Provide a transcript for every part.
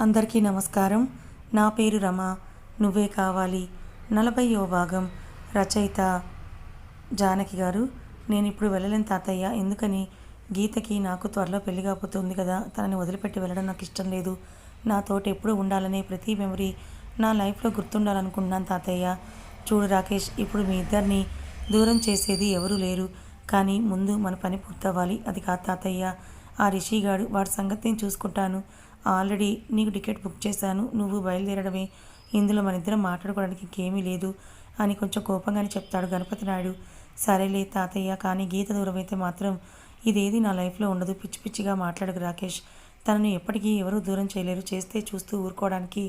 అందరికీ నమస్కారం. నా పేరు రమ. నువ్వే కావాలి. నలభైవ భాగం. రచయిత జానకి గారు నేను ఇప్పుడు వెళ్ళలేను తాతయ్య. ఎందుకని? గీతకి నాకు త్వరలో పెళ్ళి కాబోతుంది కదా. తనని వదిలిపెట్టి వెళ్ళడం నాకు ఇష్టం లేదు. నాతోటి ఎప్పుడు ఉండాలనే ప్రతి మెమరీ నా లైఫ్లో గుర్తుండాలనుకుంటున్నాను తాతయ్య. చూడు రాకేష్ ఇప్పుడు మీ ఇద్దరిని దూరం చేసేది ఎవరూ లేరు. కానీ ముందు మన పని పూర్తవ్వాలి. అది కాదు తాతయ్య. ఆ రిషిగాడు వాడి సంగతి నేను చూసుకుంటాను. ఆల్రెడీ నీకు టికెట్ బుక్ చేశాను నువ్వు బయలుదేరడమే. ఇందులో మన ఇద్దరం మాట్లాడుకోవడానికి ఇంకేమీ లేదు అని కొంచెం కోపంగానే చెప్తాడు గణపతి నాయుడు. సరేలే తాతయ్య కానీ గీత దూరం అయితే మాత్రం ఇదేది నా లైఫ్లో ఉండదు. పిచ్చి పిచ్చిగా మాట్లాడకు రాకేష్. తనను ఎప్పటికీ ఎవరూ దూరం చేయలేరు. చేస్తే చూస్తూ ఊరుకోవడానికి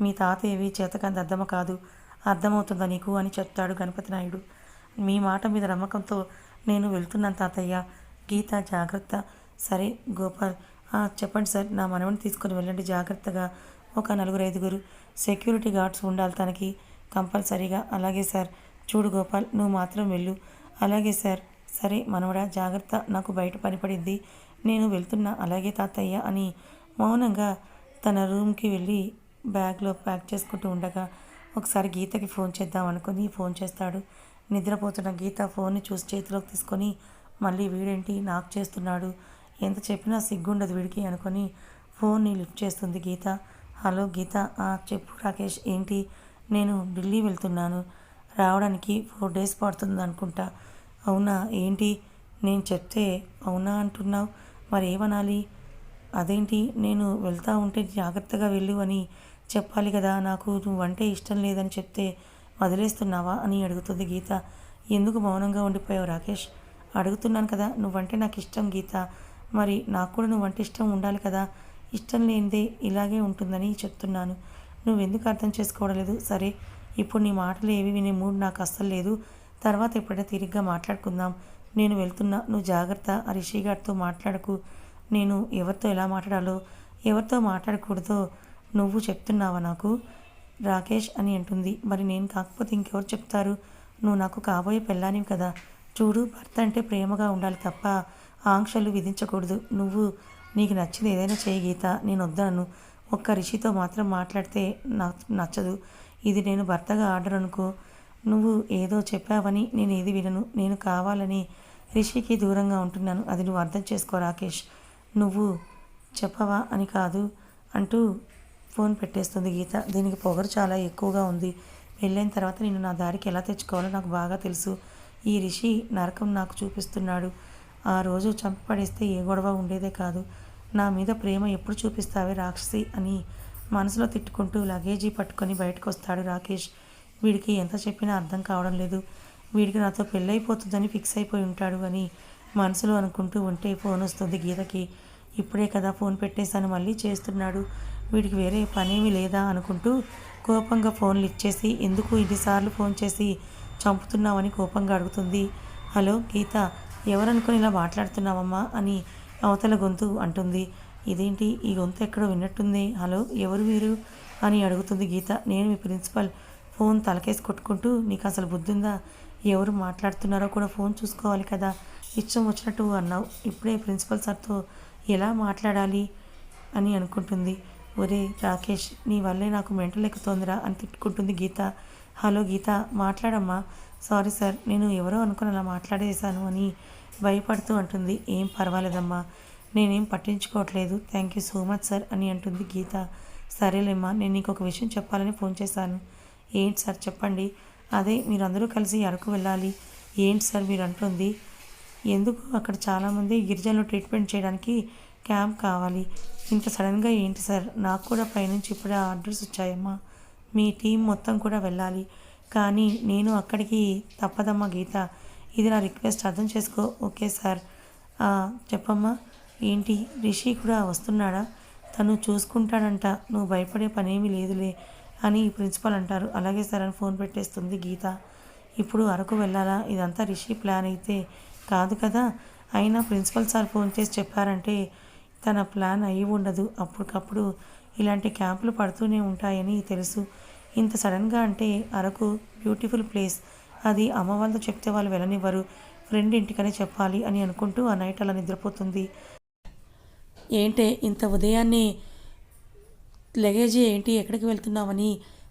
మీ తాతయ్యవి చేతకంత అర్థమ కాదు. అర్థమవుతుందా నీకు అని చెప్తాడు గణపతి నాయుడు. మీ మాట మీద నమ్మకంతో నేను వెళ్తున్నాను తాతయ్య. గీత జాగ్రత్త. సరే గోపాల్ చెప్పండి సార్ నా మనవని తీసుకొని వెళ్ళండి జాగ్రత్తగా. ఒక నలుగురు ఐదుగురు సెక్యూరిటీ గార్డ్స్ ఉండాలి తనకి కంపల్సరీగా. అలాగే సార్ చూడు గోపాల్ నువ్వు మాత్రం వెళ్ళు. అలాగే సార్ సరే మనవడా జాగ్రత్త నాకు బయట పనిపడింది నేను వెళ్తున్నా అలాగే తాతయ్య అని మౌనంగా తన రూమ్కి వెళ్ళి బ్యాగ్లో ప్యాక్ చేసుకుంటూ ఉండగా ఒకసారి గీతకి ఫోన్ చేద్దాం అనుకుని ఫోన్ చేస్తాడు. నిద్రపోతున్న గీత ఫోన్ని చూసి చేతిలోకి తీసుకొని మళ్ళీ వీడేంటి నాకు చేస్తున్నాడు. ఎంత చెప్పినా సిగ్గుండదు వీడికి అనుకొని ఫోన్ని లిఫ్ట్ చేస్తుంది గీత. హలో గీత. "ఆ, చెప్పు రాకేష్ ఏంటి? నేను ఢిల్లీ వెళ్తున్నాను. రావడానికి ఫోర్ డేస్ పడుతుంది అనుకుంటా అవునా? ఏంటి? నేను చెప్తే అవునా అంటున్నావు? మరి ఏమనాలి అదేంటి? నేను వెళ్తా ఉంటే జాగ్రత్తగా వెళ్ళు అని చెప్పాలి కదా. నాకు నువ్వంటే ఇష్టం లేదని చెప్తే వదిలేస్తున్నావా అని అడుగుతుంది గీత. ఎందుకు మౌనంగా ఉండిపోయావు రాకేష్? అడుగుతున్నాను కదా. నువ్వంటే నాకు ఇష్టం గీత. మరి నాకు కూడా నువ్వంటే ఇష్టం ఉండాలి కదా. ఇష్టం లేనిదే ఇలాగే ఉంటుందని చెప్తున్నాను. నువ్వెందుకు అర్థం చేసుకోవడం లేదు? సరే ఇప్పుడు నీ మాటలు ఏవి వినే మూడు నాకు అస్సలు లేదు. తర్వాత ఎప్పుడైనా తిరిగ్గా మాట్లాడుకుందాం. నేను వెళ్తున్నా. నువ్వు జాగ్రత్త. ఆ రిషి గారితో మాట్లాడకు. నేను ఎవరితో ఎలా మాట్లాడాలో ఎవరితో మాట్లాడకూడదో నువ్వు చెప్తున్నావా నాకు? రాకేష్ అని అంటుంది. మరి నేను కాకపోతే ఇంకెవరు చెప్తారు? నువ్వు నాకు కాబోయే పెళ్ళానివి కదా. చూడు భర్త అంటే ప్రేమగా ఉండాలి తప్ప ఆంక్షలు విధించకూడదు. నువ్వు నీకు నచ్చింది ఏదైనా చేయి గీత. నేను వద్దాను ఒక్క రిషితో మాత్రం మాట్లాడితే నచ్చదు. ఇది నేను భర్తగా ఆర్డర్ అనుకో. నువ్వు ఏదో చెప్పావని నేను ఏది వినను. నేను కావాలని రిషికి దూరంగా ఉంటున్నాను. అది నువ్వు అర్థం చేసుకో రాకేష్. నువ్వు చెప్పవా అని కాదు అంటూ ఫోన్ పెట్టేస్తుంది గీత. దీనికి పొగరు చాలా ఎక్కువగా ఉంది. వెళ్ళిన తర్వాత నేను నా దారికి ఎలా తెచ్చుకోవాలో నాకు బాగా తెలుసు. ఈ రిషి నరకం నాకు చూపిస్తున్నాడు. ఆ రోజు చంపపడేస్తే ఏ గొడవ ఉండేదే కాదు. నా మీద ప్రేమ ఎప్పుడు చూపిస్తావే రాక్షసి అని మనసులో తిట్టుకుంటూ లగేజీ పట్టుకొని బయటకు వస్తాడు రాకేష్. వీడికి ఎంత చెప్పినా అర్థం కావడం లేదు. వీడికి నాతో పెళ్ళైపోతుందని ఫిక్స్ అయిపోయి ఉంటాడు అని మనసులో అనుకుంటూ ఉంటే ఫోన్ వస్తుంది గీతకి. ఇప్పుడే కదా ఫోన్ పెట్టేశాను మళ్ళీ చేస్తున్నాడు. వీడికి వేరే పనేమీ లేదా అనుకుంటూ కోపంగా ఫోన్లు ఇచ్చేసి ఎందుకు ఇన్నిసార్లు ఫోన్ చేసి చంపుతున్నావని కోపంగా అడుగుతుంది. హలో గీత ఎవరనుకుని ఇలా మాట్లాడుతున్నావమ్మా అని అవతల గొంతు అంటుంది. ఇదేంటి? ఈ గొంతు ఎక్కడో విన్నట్టుంది. హలో ఎవరు మీరు అని అడుగుతుంది గీత. నేను మీ ప్రిన్సిపల్. ఫోన్ తలకేసి కొట్టుకుంటూ నీకు అసలు బుద్ధుందా? ఎవరు మాట్లాడుతున్నారో కూడా ఫోన్ చూసుకోవాలి కదా. ఇష్టం వచ్చినట్టు అన్నావు. ఇప్పుడే ప్రిన్సిపల్ సార్తో ఎలా మాట్లాడాలి అని అనుకుంటుంది. ఒరే రాకేష్ నీ వల్లే నాకు మెంటలు ఎక్కుతోందిరా అని తిట్టుకుంటుంది గీత. హలో గీత మాట్లాడమ్మా. సారీ సార్ నేను ఎవరో అనుకుని అలా మాట్లాడేశాను అని భయపడుతూ అంటుంది. ఏం పర్వాలేదమ్మా నేనేం పట్టించుకోవట్లేదు. Thank you so much sir అని అంటుంది గీత. సరేలేమ్మా నేను నీకు ఒక విషయం చెప్పాలని ఫోన్ చేశాను. ఏంటి సార్ చెప్పండి. అదే మీరందరూ కలిసి అరకు వెళ్ళాలి. ఏంటి సార్ మీరు అంటుంది. ఎందుకు? అక్కడ చాలామంది గిరిజనులు ట్రీట్మెంట్ చేయడానికి క్యాంప్ కావాలి. ఇంత సడన్గా ఏంటి సార్? నాకు కూడా పైనుంచి ఇప్పుడే ఆర్డర్స్ వచ్చాయమ్మా. మీ టీం మొత్తం కూడా వెళ్ళాలి. కానీ నేను అక్కడికి తప్పదమ్మా గీత. ఇది నా రిక్వెస్ట్. అర్థం చేసుకో. Okay sir. చెప్పమ్మా. ఏంటి? రిషి కూడా వస్తున్నాడా? తను చూసుకుంటాడంట. నువ్వు భయపడే పనేమీ లేదులే అని ప్రిన్సిపల్ అంటారు. అలాగే సార్ అని ఫోన్ పెట్టేస్తుంది గీత. ఇప్పుడు అరకు వెళ్ళాలా? ఇదంతా రిషి ప్లాన్ అయితే కాదు కదా? అయినా ప్రిన్సిపల్ సార్ ఫోన్ చేసి చెప్పారంటే తన ప్లాన్ అయి ఉండదు. అప్పటికప్పుడు ఇలాంటి క్యాంపులు పడుతూనే ఉంటాయని తెలుసు. ఇంత సడన్గా అంటే అరకు బ్యూటిఫుల్ ప్లేస్. అది అమ్మ వాళ్ళతో చెప్తే వాళ్ళు వెళ్ళనివ్వరు. ఫ్రెండ్ ఇంటికనే చెప్పాలి అని అనుకుంటూ ఆ నైట్ అలా నిద్రపోతుంది. ఏంటే ఇంత ఉదయాన్నే లగేజీ ఏంటి? ఎక్కడికి వెళ్తున్నావని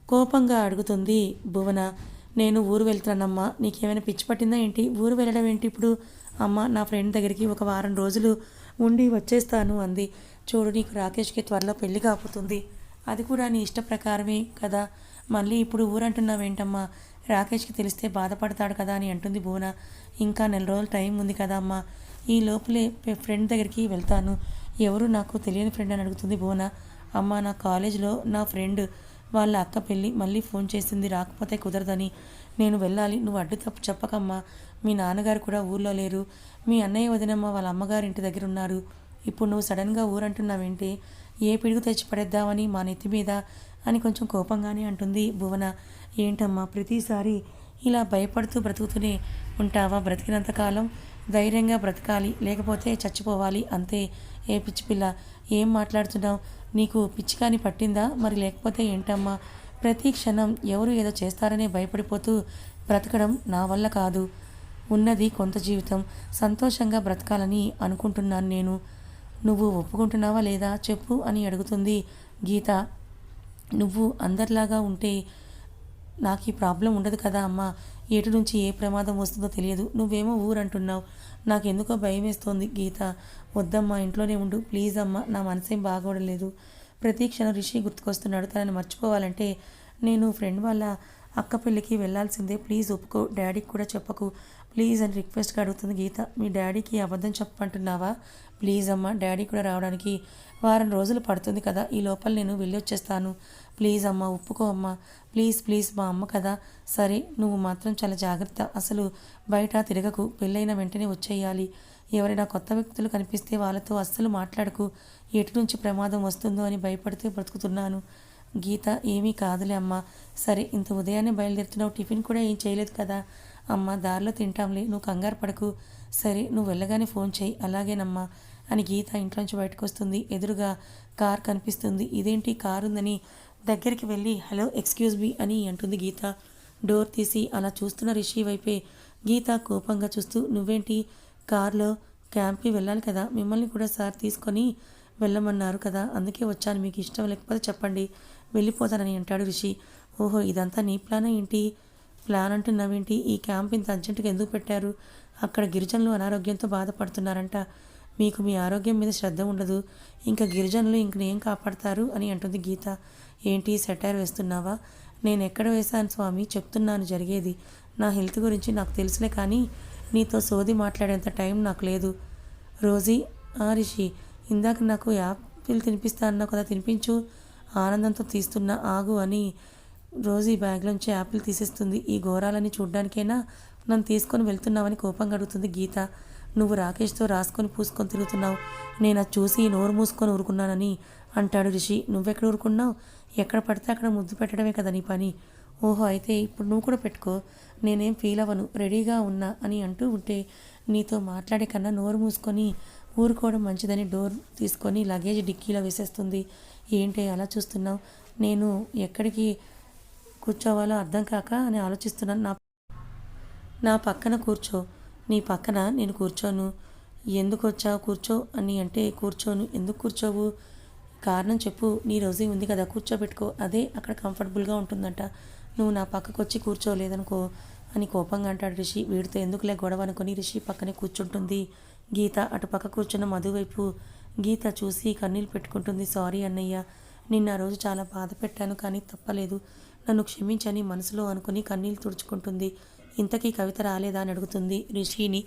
కోపంగా అడుగుతుంది భువన. నేను ఊరు వెళ్తున్నానమ్మా. నీకేమైనా పిచ్చి పట్టిందా ఏంటి? ఊరు వెళ్ళడం ఏంటి ఇప్పుడు? అమ్మ నా ఫ్రెండ్ దగ్గరికి ఒక వారం రోజులు ఉండి వచ్చేస్తాను అంది. చూడు నీకు రాకేష్కి త్వరలో పెళ్ళి కాపుతుంది అది కూడా నీ ఇష్ట ప్రకారమే కదా. మళ్ళీ ఇప్పుడు ఊరంటున్నావేంటమ్మా? రాకేష్కి తెలిస్తే బాధపడతాడు కదా అని అంటుంది భువన. ఇంకా నెల రోజులు టైం ఉంది కదా అమ్మా. ఈ లోపలే ఫ్రెండ్ దగ్గరికి వెళ్తాను. ఎవరు నాకు తెలియని ఫ్రెండ్ అని అడుగుతుంది భువన. అమ్మ నా కాలేజ్లో నా ఫ్రెండ్. వాళ్ళ అక్క పెళ్ళి మళ్ళీ ఫోన్ చేసింది రాకపోతే కుదరదని. నేను వెళ్ళాలి. నువ్వు అడ్డు తప్పు చెప్పకమ్మా. మీ నాన్నగారు కూడా ఊర్లో లేరు. మీ అన్నయ్య వదినమ్మ వాళ్ళ అమ్మగారు ఇంటి దగ్గర ఉన్నారు ఇప్పుడు నువ్వు సడన్గా ఊరంటున్నావేంటి? ఏ పిడుగు తెచ్చి పడేద్దామని మా నెత్తి మీద అని కొంచెం కోపంగానే అంటుంది భువన. ఏంటమ్మా ప్రతిసారి ఇలా భయపడుతూ బ్రతుకుతూనే ఉంటావా? బ్రతికినంత కాలం ధైర్యంగా బ్రతకాలి లేకపోతే చచ్చిపోవాలి అంతే. ఏ పిచ్చి పిల్ల ఏం మాట్లాడుతున్నావు? నీకు పిచ్చికాని పట్టిందా? మరి లేకపోతే ఏంటమ్మా? ప్రతి క్షణం ఎవరు ఏదో చేస్తారనే భయపడిపోతూ బ్రతకడం నా వల్ల కాదు. ఉన్నది కొంత జీవితం. సంతోషంగా బ్రతకాలని అనుకుంటున్నాను నేను. నువ్వు ఒప్పుకుంటున్నావా లేదా చెప్పు అని అడుగుతుంది గీత. నువ్వు అందరిలాగా ఉంటే నాకు ఈ ప్రాబ్లం ఉండదు కదా అమ్మా. ఎటు నుంచి ఏ ప్రమాదం వస్తుందో తెలియదు. నువ్వేమో ఊరంటున్నావు. నాకెందుకో భయం వేస్తోంది గీత. వద్దమ్మా ఇంట్లోనే ఉండు. ప్లీజ్ అమ్మా నా మనసేం బాగోడలేదు. ప్రతి క్షణం రిషి గుర్తుకొస్తున్నాడు. తనని మర్చిపోవాలంటే నేను ఫ్రెండ్ వాళ్ళ అక్క పెళ్ళికి వెళ్ళాల్సిందే ప్లీజ్ ఒప్పుకో. డాడీకి కూడా చెప్పకు. ప్లీజ్ అని రిక్వెస్ట్గా అడుగుతుంది గీత మీ డాడీకి అబద్ధం చెప్పమంటున్నావా? ప్లీజ్ అమ్మ డాడీ కూడా రావడానికి వారం రోజులు పడుతుంది కదా ఈ లోపల నేను వెళ్ళి వచ్చేస్తాను ప్లీజ్ అమ్మ ఒప్పుకో అమ్మ. ప్లీజ్ ప్లీజ్ మా అమ్మ కదా. సరే నువ్వు మాత్రం చాలా జాగ్రత్త. అసలు బయట తిరగకు పెళ్ళైన వెంటనే వచ్చేయాలి. ఎవరైనా కొత్త వ్యక్తులు కనిపిస్తే వాళ్ళతో అస్సలు మాట్లాడకు. ఎటు నుంచి ప్రమాదం వస్తుందో అని భయపడితే బ్రతుకుతున్నాను. గీత ఏమీ కాదులే అమ్మ. సరే ఇంత ఉదయాన్నే బయలుదేరుతున్నావు. టిఫిన్ కూడా ఏం చేయలేదు కదా? అమ్మ దారిలో తింటాంలే. నువ్వు కంగారు పడకు. సరే నువ్వు వెళ్ళగానే ఫోన్ చేయి. అలాగేనమ్మా అని గీత ఇంట్లోంచి బయటకు వస్తుంది ఎదురుగా కార్ కనిపిస్తుంది. ఇదేంటి? కారు ఉందని దగ్గరికి వెళ్ళి హలో ఎక్స్క్యూజ్ మీ అని అంటుంది గీత. డోర్ తీసి అలా చూస్తున్న రిషి వైపే గీత కోపంగా చూస్తూ నువ్వేంటి? కార్లో క్యాంప్కి వెళ్ళాలి కదా? మిమ్మల్ని కూడా సార్ తీసుకొని వెళ్ళమన్నారు కదా? అందుకే వచ్చాను. మీకు ఇష్టం లేకపోతే చెప్పండి. వెళ్ళిపోతానని అంటాడు రిషి. ఓహో ఇదంతా నీ ప్లాన్ ఏంటి? ప్లాన్ అంటున్నావేంటి? ఈ క్యాంప్ ఇంత అర్జెంటుగా ఎందుకు పెట్టారు? అక్కడ గిరిజనులు అనారోగ్యంతో బాధపడుతున్నారంట. మీకు మీ ఆరోగ్యం మీద శ్రద్ధ ఉండదు. ఇంకా గిరిజనులు ఇంక ఏం కాపాడతారు అని అంటుంది గీత. ఏంటి సెటైర్ వేస్తున్నావా? నేను ఎక్కడ వేశాను స్వామి? చెప్తున్నాను జరిగేది. నా హెల్త్ గురించి నాకు తెలుసులే కానీ నీతో సోది మాట్లాడేంత టైం నాకు లేదు. రోజీ ఆ రిషి ఇందాక నాకు యాపిల్ తినిపిస్తా అన్నావు కదా తినిపించు. ఆనందంతో తీస్తున్న ఆగు అని రోజీ బ్యాగ్లోంచి యాపిల్ తీసేస్తుంది. ఈ ఘోరాలని చూడ్డానికైనా? నన్ను తీసుకొని వెళ్తున్నావని కోపంగా అడుగుతుంది గీత. నువ్వు రాకేష్తో రాసుకొని పూసుకొని తిరుగుతున్నావు. నేను అది చూసి నోరు మూసుకొని ఊరుకున్నానని అంటాడు రిషి. నువ్వెక్కడ ఊరుకున్నావు? ఎక్కడ పడితే అక్కడ ముద్దు పెట్టడమే కదా నీ పని. ఓహో అయితే ఇప్పుడు నువ్వు కూడా పెట్టుకో. నేనేం ఫీల్ అవ్వను. రెడీగా ఉన్నా అని అంటూ ఉంటే నీతో మాట్లాడే కన్నా నోరు మూసుకొని ఊరుకోవడం మంచిదని డోర్ తీసుకొని లగేజ్ డిక్కీలో వేసేస్తుంది. ఏంటి అలా చూస్తున్నావు? నేను ఎక్కడికి కూర్చోవాలో అర్థం కాక అని ఆలోచిస్తున్నాను. నా నా పక్కన కూర్చో. నీ పక్కన నేను కూర్చోను. ఎందుకు వచ్చావు? కూర్చో అని అంటే కూర్చోను. ఎందుకు కూర్చోవు? కారణం చెప్పు. నీ రోజీ ఉంది కదా. కూర్చోబెట్టుకో. అదే అక్కడ కంఫర్టబుల్గా ఉంటుందంట. నువ్వు నా పక్కకు వచ్చి కూర్చోలేదనుకో అని కోపంగా అంటాడు రిషి. వీడితో ఎందుకులే గొడవ అనుకొని రిషి పక్కనే కూర్చుంటుంది. గీత అటుపక్క కూర్చున్న మధు వైపు గీత చూసి కన్నీళ్ళు పెట్టుకుంటుంది. సారీ అన్నయ్య నిన్న రోజు చాలా బాధ పెట్టాను కానీ తప్పలేదు. నన్ను క్షమించని మనసులో అనుకుని కన్నీళ్ళు తుడుచుకుంటుంది. ఇంతకీ కవిత రాలేదా? అని అడుగుతుంది రిషిని.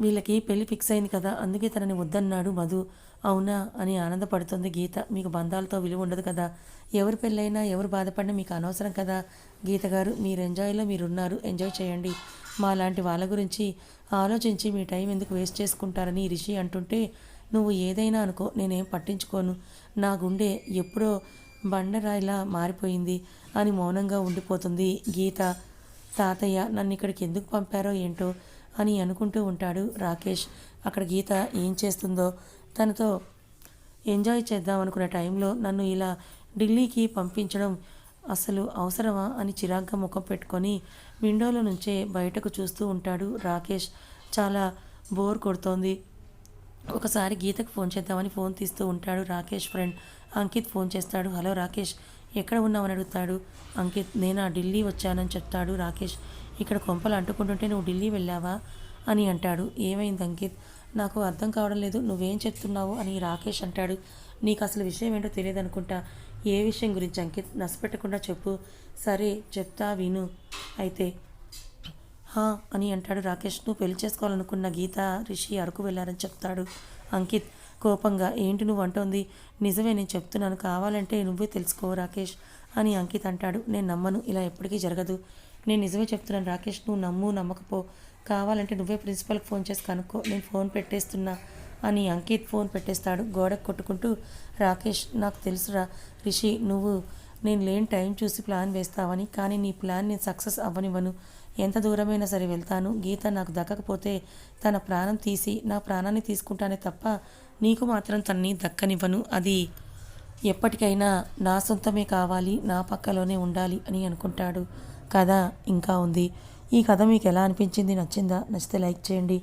వీళ్ళకి పెళ్ళి ఫిక్స్ అయింది కదా అందుకే తనని వద్దన్నాడు మధు. అవునా? అని ఆనందపడుతుంది గీత. మీకు బంధాలతో విలువ ఉండదు కదా. ఎవరు పెళ్ళైనా ఎవరు బాధపడినా మీకు అనవసరం కదా. గీత గారు మీరు ఎంజాయ్లో మీరున్నారు. ఎంజాయ్ చేయండి. మా లాంటి వాళ్ళ గురించి ఆలోచించి మీ టైం ఎందుకు వేస్ట్ చేసుకుంటారని రిషి అంటుంటే నువ్వు ఏదైనా అనుకో నేనేం పట్టించుకోను. నా గుండె ఎప్పుడో బండరాయిలా మారిపోయింది అని మౌనంగా ఉండిపోతుంది గీత. తాతయ్య నన్ను ఇక్కడికి ఎందుకు పంపారో ఏంటో అని అనుకుంటూ ఉంటాడు రాకేష్. అక్కడ గీత ఏం చేస్తుందో తనతో ఎంజాయ్ చేద్దాం అనుకున్న టైంలో నన్ను ఇలా ఢిల్లీకి పంపించడం అసలు అవసరమా అని చిరాగ్గా ముఖం పెట్టుకొని విండోలో నుంచే బయటకు చూస్తూ ఉంటాడు రాకేష్. చాలా బోర్ కొడుతోంది. ఒకసారి గీతకు ఫోన్ చేద్దామని ఫోన్ తీస్తూ ఉంటాడు రాకేష్ ఫ్రెండ్. అంకిత్ ఫోన్ చేస్తాడు. హలో రాకేష్ ఎక్కడ ఉన్నావని అడుగుతాడు. అంకిత్ నేనా ఢిల్లీ వచ్చానని చెప్తాడు రాకేష్. ఇక్కడ కొంపలు అంటుకుంటుంటే నువ్వు ఢిల్లీ వెళ్ళావా అని అంటాడు. ఏమైంది అంకిత్? నాకు అర్థం కావడం లేదు. నువ్వేం చెప్తున్నావు అని రాకేష్ అంటాడు. నీకు అసలు విషయం ఏంటో తెలియదు అనుకుంటా ఏ విషయం గురించి అంకిత్ నష్టపెట్టకుండా చెప్పు. సరే చెప్తా విను. అయితే హా అని అంటాడు రాకేష్. నువ్వు పెళ్ళి చేసుకోవాలనుకున్న గీత రిషి అరకు వెళ్ళారని చెప్తాడు అంకిత్ కోపంగా. ఏంటి నువ్వు అంటోంది? నిజమే నేను చెప్తున్నాను. కావాలంటే నువ్వే తెలుసుకో రాకేష్ అని అంకిత్ అంటాడు. నేను నమ్మను ఇలా ఎప్పటికీ జరగదు. నేను నిజమే చెప్తున్నాను రాకేష్ నువ్వు నమ్ము నమ్మకపో. కావాలంటే నువ్వే ప్రిన్సిపల్కి ఫోన్ చేసి కనుక్కో. నేను ఫోన్ పెట్టేస్తున్నా. అని అంకిత్ ఫోన్ పెట్టేస్తాడు. గోడకు కొట్టుకుంటూ రాకేష్ నాకు తెలుసురా రిషి నువ్వు నేను లేని టైం చూసి ప్లాన్ వేస్తావని కానీ నీ ప్లాన్ నేను సక్సెస్ అవ్వనివ్వను. ఎంత దూరమైనా సరే వెళ్తాను. గీత నాకు దక్కకపోతే తన ప్రాణం తీసి నా ప్రాణాన్ని తీసుకుంటానే తప్ప నీకు మాత్రం తన్ని దక్కనివ్వను. అది ఎప్పటికైనా నా సొంతమే కావాలి నా పక్కలోనే ఉండాలి అని అనుకుంటాడు. కథ ఇంకా ఉంది. ఈ కథ మీకు ఎలా అనిపించింది? నచ్చిందా? నచ్చితే లైక్ చేయండి.